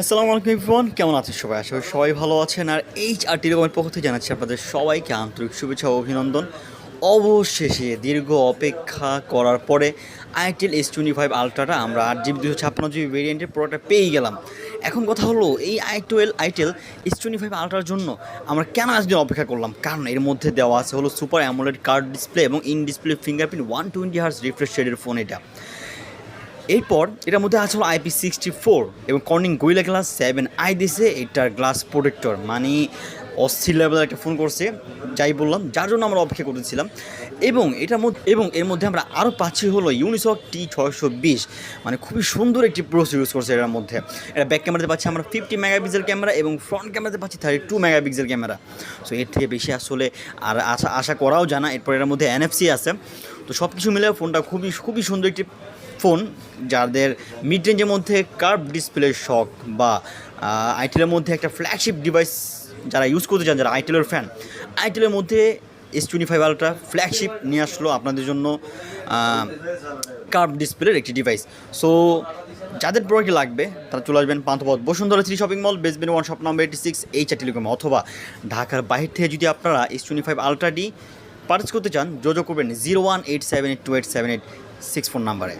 আসসালামু আলাইকুম এভরিওয়ান কেমন আছেন সবাই? আশা করি সবাই ভালো আছেন। আর এইচ আর টেলিকমের পক্ষ থেকে জানাচ্ছি আপনাদের সবাইকে আন্তরিক শুভেচ্ছা ও অভিনন্দন। অবশেষে দীর্ঘ অপেক্ষা করার পরে আইটেল এস টোয়েন্টি ফাইভ আলট্রাটা আমরা আট জিবি দুশো ছাপ্পান্ন জিবি ভেরিয়েন্টের প্রোডাক্টটা পেয়ে গেলাম। এখন কথা হলো, এই I twelve itel S twenty five আলট্রার জন্য আমরা কেন আজকে অপেক্ষা করলাম? কারণ এর মধ্যে দেওয়া আছে হলো সুপার অ্যামোলেড কার্ড ডিসপ্লে এবং in display fingerprint one twenty hertz refresh শেডের ফোন এটা। এরপর এটার মধ্যে আছে আইপি সিক্সটি ফোর এবং Corning Gorilla glass seven I দিছে, এটার গ্লাস প্রোটেক্টর মানে অস্থির লেভেলের একটা ফোন করছে, যাই বললাম, যার জন্য আমরা অপেক্ষা করতেছিলাম। এবং এটার মধ্যে, এবং এর মধ্যে আমরা আরও পাচ্ছি হলো ইউনিসক টি ছয়শো বিশ। মানে খুবই সুন্দর একটি প্রসেস ইউজ করছে এটার মধ্যে। এটা ব্যাক ক্যামেরাতে পাচ্ছি আমরা ফিফটি মেগাপিক্সেল ক্যামেরা এবং ফ্রন্ট ক্যামেরাতে পাচ্ছি thirty two megapixel camera so এর থেকে বেশি আসলে আর আশা আশা করাও জানা এরপর এর মধ্যে এনএফসি আছে। তো সব কিছু মিলে ফোনটা খুবই খুবই সুন্দর একটি ফোন যাদের মিড রেঞ্জের মধ্যে কার্ভ ডিসপ্লে শখ বা আইটেলের মধ্যে একটা ফ্ল্যাগশিপ ডিভাইস যারা ইউজ করতে চান, যারা আইটেলের ফ্যান আইটেলের মধ্যে S twenty five ultra flagship নিয়ে আসলো আপনাদের জন্য কার্ভ ডিসপ্লের একটি ডিভাইস সো যাদের প্রোডাক্ট লাগবে, তারা চলে আসবেন Panthapath Bashundhara three shopping mall basement one shop number eighty six H R telecom অথবা ঢাকার বাইরে থেকে যদি আপনারা এস টোয়েন্টি ফাইভ আলট্রাটি পারচেস করতে চান, যোগাযোগ করবেন zero one eight seven eight two eight seven eight six four নাম্বারে